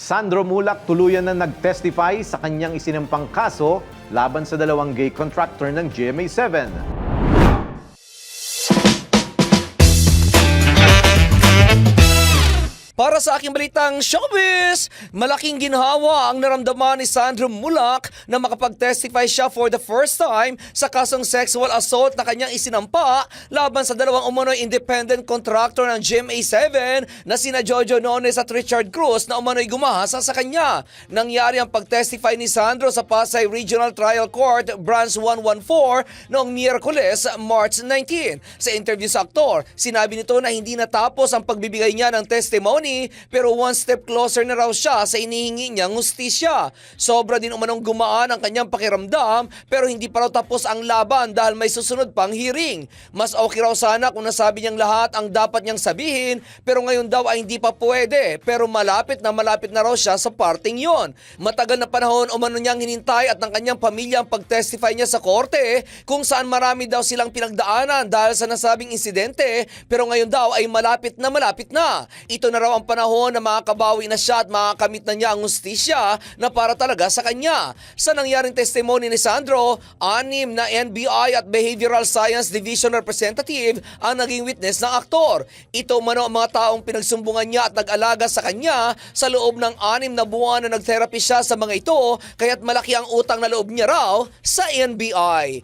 Sandro Mulak tuluyan na nag-testify sa kanyang isinampang kaso laban sa dalawang gay contractor ng GMA7. Para sa aking balitang showbiz, malaking ginhawa ang naramdaman ni Sandro Mulak na makapag-testify siya for the first time sa kasong sexual assault na kanyang isinampa laban sa dalawang umano'y independent contractor ng GMA7 na sina Jojo Nones at Richard Cruz na umano'y gumahasa sa kanya. Nangyari ang pag-testify ni Sandro sa Pasay Regional Trial Court Branch 114 noong Miyerkules, March 19. Sa interview sa aktor, sinabi nito na hindi natapos ang pagbibigay niya ng testimony pero one step closer na raw siya sa inihingi niyang hustisya. Sobra din umanong gumaan ang kanyang pakiramdam pero hindi pa raw tapos ang laban dahil may susunod pang hearing. Mas okay raw sana kung nasabi niyang lahat ang dapat niyang sabihin pero ngayon daw ay hindi pa pwede pero malapit na malapit na raw siya sa parting yon. Matagal na panahon umano niyang hinintay at ng kanyang pamilya ang pag-testify niya sa korte kung saan marami daw silang pinagdaanan dahil sa nasabing insidente pero ngayon daw ay malapit na malapit na. Ito na raw ang panahon na makakabawi na siya at makakamit na niya ang hustisya na para talaga sa kanya. Sa nangyaring testimony ni Sandro, anim na NBI at Behavioral Science Division representative ang naging witness ng aktor. Ito umano ang mga taong pinagsumbungan niya at nag-alaga sa kanya sa loob ng anim na buwan na nag-therapy siya sa mga ito kaya't malaki ang utang na loob niya raw sa NBI.